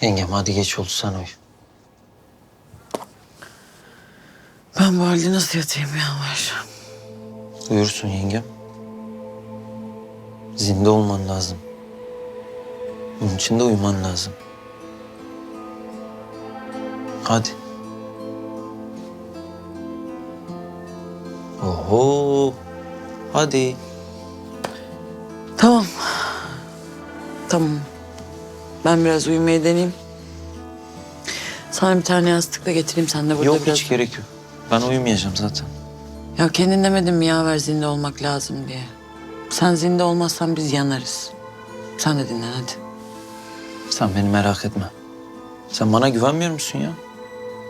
Yengem hadi geç oldu sen uyu. Ben bu halde nasıl yatayım Yağmur? Uyursun yengem. Zinde olman lazım. Bunun için de uyuman lazım. Hadi. Oho. Hadi. Tamam. Tamam. Ben biraz uyumayı deneyeyim. Sana bir tane yastık da getireyim sen de burada Yok biraz. hiç gerek yok. Ben uyumayacağım zaten. Ya kendin demedin mi yaver zinde olmak lazım diye. Sen zinde olmazsan biz yanarız. Sen de dinlen hadi. Sen beni merak etme. Sen bana güvenmiyor musun ya?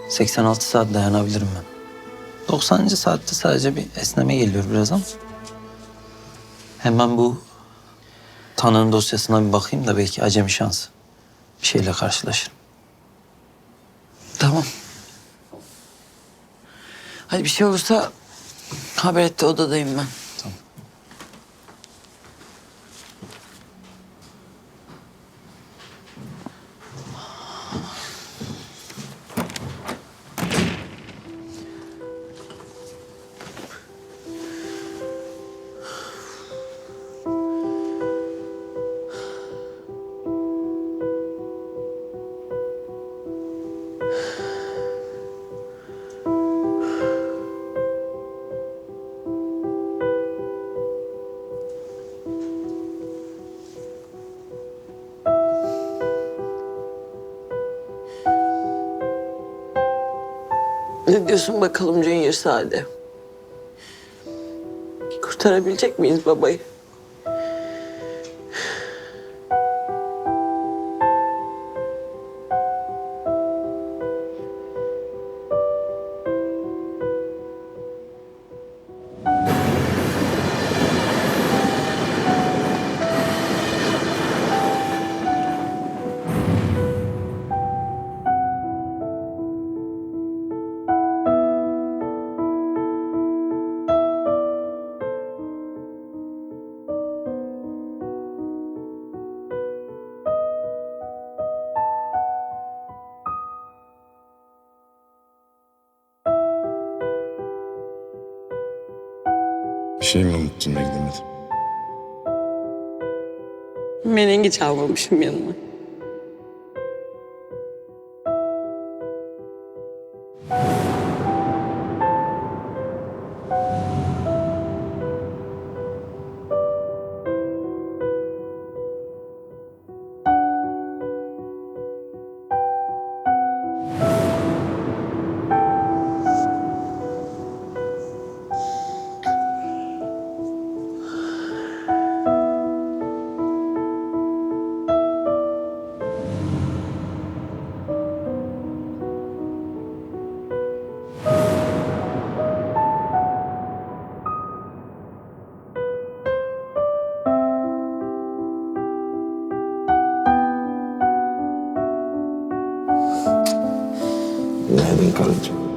86 saat dayanabilirim ben. 90. saatte sadece bir esneme geliyor biraz ama. Hemen bu tanığın dosyasına bir bakayım da belki acemi şansı. Bir şeyle karşılaşırım. Tamam. Hadi bir şey olursa haber et de odadayım ben. Ne diyorsun bakalım Junior Sade? Kurtarabilecek miyiz babayı? Şey mi unuttun beklemedim. Menengi çalmamışım yanıma. Nereden kalacağım?